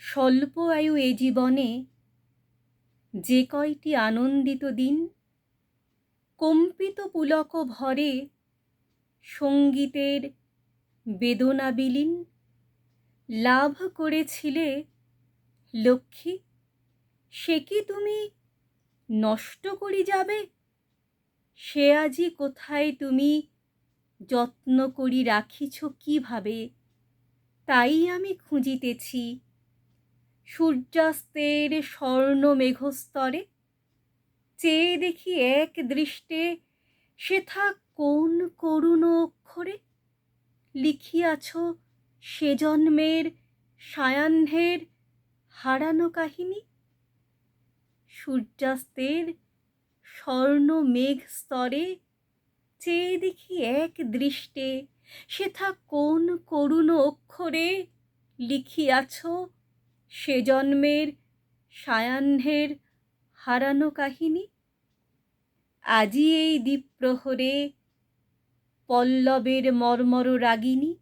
স্বল্প আয়ু এ জীবনে যে কয়টি আনন্দিত দিন, কম্পিত পুলক ভরে সঙ্গীতের বেদনা বিলীন, লাভ করেছিলে লক্ষ্মী? সে কি তুমি নষ্ট করি যাবে? সে আজি কোথায় তুমি যত্ন করি রাখিছ কীভাবে? তাই আমি খুঁজিতেছি সূর্যাস্তের স্বর্ণ মেঘস্তরে। চেয়ে দেখি এক দৃষ্টে সেথা কোন করুণ অক্ষরে। লিখিয়াছ সে জন্মের সায়াহ্নের হারানো কাহিনী। সূর্যাস্তের স্বর্ণ মেঘ স্তরে চেয়ে দেখি এক দৃষ্টে সেথা কোন করুণ অক্ষরে। লিখিয়াছ সে জন্মের সায়াহ্নের হারানো কাহিনী? আজি এই দ্বীপ্রহরে পল্লবের মর্মর রাগিনী।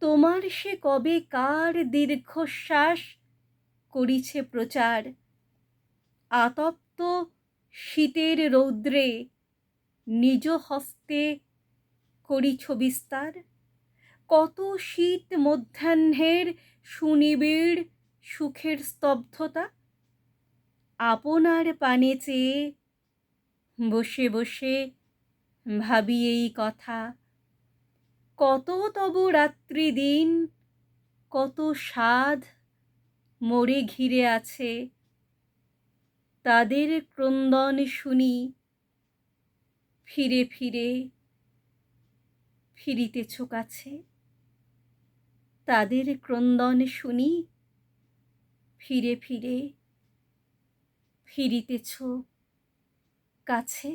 তোমার সে কবে কার দীর্ঘশ্বাস করিছে প্রচার? আতপ্ত শীতের রৌদ্রে নিজ হস্তে করিছ বিস্তার? কত শীত মধ্যাহ্নের সুনিবিড় সুখের স্তব্ধতা। আপনার পানে চেয়ে বসে বসে ভাবি এই কথা। কত তব রাত্রি দিন, কত সাধ মোরে ঘিরে আছে। তাদের ক্রন্দন শুনি ফিরে ফিরে ফিরিতেছ কাছে তাদের ক্রন্দন শুনি ফিরে ফিরে ফিরিতেছ কাছে?